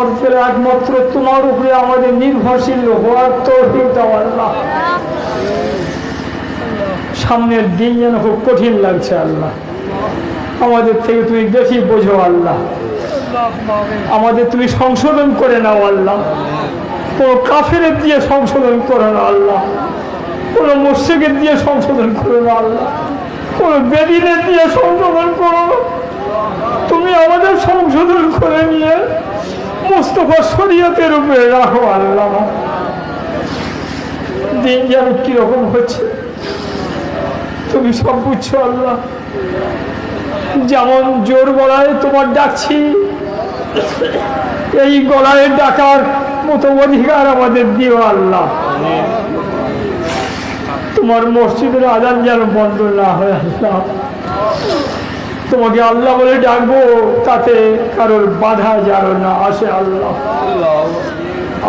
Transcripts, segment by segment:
অর্থের একমাত্র তোমার উপরে আমাদের নির্ভরশীল হওয়ার তৌফিক সামনের দিন যেন খুব কঠিন লাগছে আল্লাহ। আমাদের থেকে তুমি বেশি বোঝো আল্লাহ। আমাদের তুমি সংশোধন করে নাও আল্লাহ। কোনো কাফের দিয়ে সংশোধন করো না আল্লাহ। কোনো মুর্শিকের দিয়ে সংশোধন করো না আল্লাহ। কোনো বেদিনের দিয়ে সংশোধন করো। তুমি আমাদের সংশোধন করে নিয়ে মুস্তফা শরীয়তের উপরে রাখো আল্লাহ। দিন যেন কীরকম হচ্ছে। তুমি সব বুঝছ আল্লাহ। যেমন জোর গলায় তোমার ডাকছি, এই গলায় ডাকার মতো অধিকার আমাদের দিও আল্লাহ। তোমার মসজিদের আদান যেন বন্ধ না হয় আল্লাহ। তোমাকে আল্লাহ বলে ডাকবো, তাতে কারোর বাধা যেন না আসে আল্লাহ।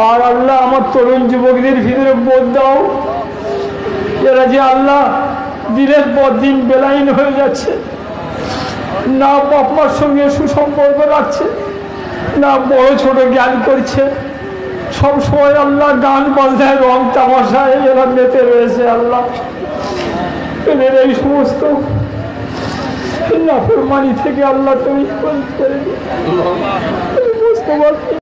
আর আল্লাহ আমার তরুণ যুবকদের ভিতরে বোধ দাও। এরা যে আল্লাহ দিনের পর দিন বেলাইন হয়ে যাচ্ছে। না বাপ মার সঙ্গে সুসম্পর্ক রাখছে, না বড় ছোট জ্ঞান করছে। সব সময় আল্লাহ গান বাজনায়, রং তামাশায় এরা মেতে রয়েছে আল্লাহ। এদের এই সমস্ত নাফরমানি থেকে আল্লাহ তুমি